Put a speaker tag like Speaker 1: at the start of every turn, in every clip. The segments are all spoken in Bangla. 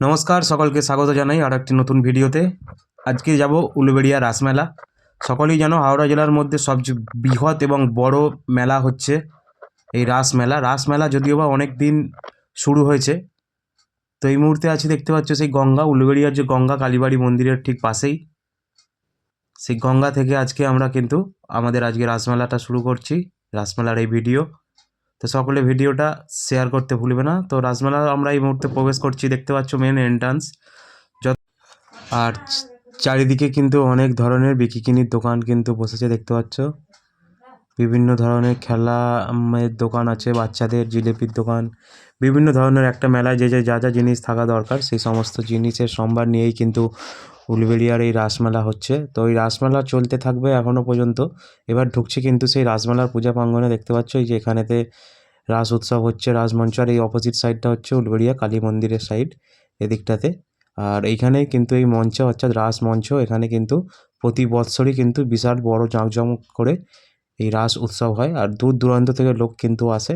Speaker 1: নমস্কার, সকলকে স্বাগত জানাই আর একটি নতুন ভিডিওতে। আজকে যাব উলুবেড়িয়া রাসমেলা সকলেই জানো হাওড়া জেলার মধ্যে সবচেয়ে বৃহৎ এবং বড় মেলা হচ্ছে এই রাসমেলা রাসমেলা যদিও বা অনেক দিন শুরু হয়েছে, তো এই মুহূর্তে আছি দেখতে পাচ্ছ সেই গঙ্গা, উলুবেড়িয়ার যে গঙ্গা কালীবাড়ি মন্দিরের ঠিক পাশেই। সেই গঙ্গা থেকে আজকে আমরা কিন্তু আমাদের আজকে রাসমেলাটা শুরু করছি রাসমেলার এই ভিডিও। তো সকলে ভিডিওটা শেয়ার করতে ভুলবে না। তো রাসমেলা আমরা এই মুহূর্তে প্রবেশ করছি, দেখতে পাচ্ছ মেন এন্ট্রান্স যত আর চারিদিকে কিন্তু অনেক ধরনের বিকিকিনির দোকান কিন্তু বসেছে, দেখতে পাচ্ছ। বিভিন্ন ধরনের খেলা দোকান আছে, বাচ্চাদের জিলিপির দোকান। বিভিন্ন ধরনের একটা মেলায় যে যে যা যা জিনিস থাকা দরকার, সেই সমস্ত জিনিসের সম্ভার নিয়েই কিন্তু উলবেড়িয়ার এই রাসমেলা হচ্ছে। তো এই রাসমেলা চলতে থাকবে এখনও পর্যন্ত। এবার ঢুকছে কিন্তু সেই রাসমেলার পূজা প্রাঙ্গনে দেখতে পাচ্ছ এই যে এখানেতে রাস উৎসব হচ্ছে রাসমঞ্চ আর এই অপোজিট সাইডটা হচ্ছে উলবেড়িয়া কালী মন্দিরের সাইড এদিকটাতে। আর এইখানে কিন্তু এই মঞ্চ অর্থাৎ রাস মঞ্চ, এখানে কিন্তু প্রতি বৎসরই কিন্তু বিশাল বড় জাঁকজমক করে এই রাস উৎসব হয়। আর দূর দূরান্ত থেকে লোক কিন্তু আসে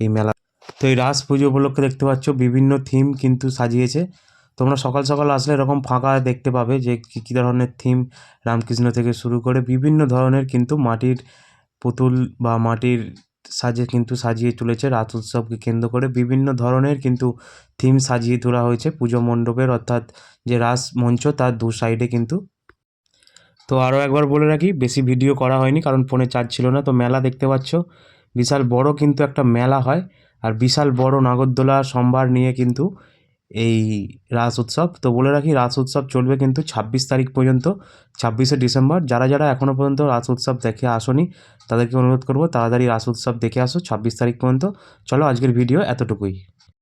Speaker 1: এই মেলা। তো এই রাস পুজো উপলক্ষে দেখতে পাচ্ছ বিভিন্ন থিম কিন্তু সাজিয়েছে। তোমরা সকাল সকাল আসলে এরকম ফাঁকা দেখতে পাবে যে কী কী ধরনের থিম রামকৃষ্ণ থেকে শুরু করে বিভিন্ন ধরনের কিন্তু মাটির পুতুল বা মাটির সাজে কিন্তু সাজিয়ে তুলেছে, রাত উৎসবকে কেন্দ্র করে বিভিন্ন ধরনের কিন্তু থিম সাজিয়ে তোলা হয়েছে পুজো মণ্ডপের, অর্থাৎ যে রাস মঞ্চ তার দু সাইডে কিন্তু। তো আরও একবার বলে রাখি, বেশি ভিডিও করা হয়নি কারণ ফোনে চার্জ ছিল না। তো মেলা দেখতে পাচ্ছ, বিশাল বড় কিন্তু একটা মেলা হয়। আর বিশাল বড় নাগরদোলা সম্ভার নিয়ে কিন্তু এই রাস উৎসব। তো বলে রাখি, রাস উৎসব চলবে কিন্তু ছাব্বিশ তারিখ পর্যন্ত, ছাব্বিশে ডিসেম্বর। যারা যারা এখনও পর্যন্ত রাস উৎসব দেখে আসনি, তাদেরকে অনুরোধ করব, তাড়াতাড়ি রাস উৎসব দেখে আসো ছাব্বিশ তারিখ পর্যন্ত। চলো আজকের ভিডিও এতটুকুই।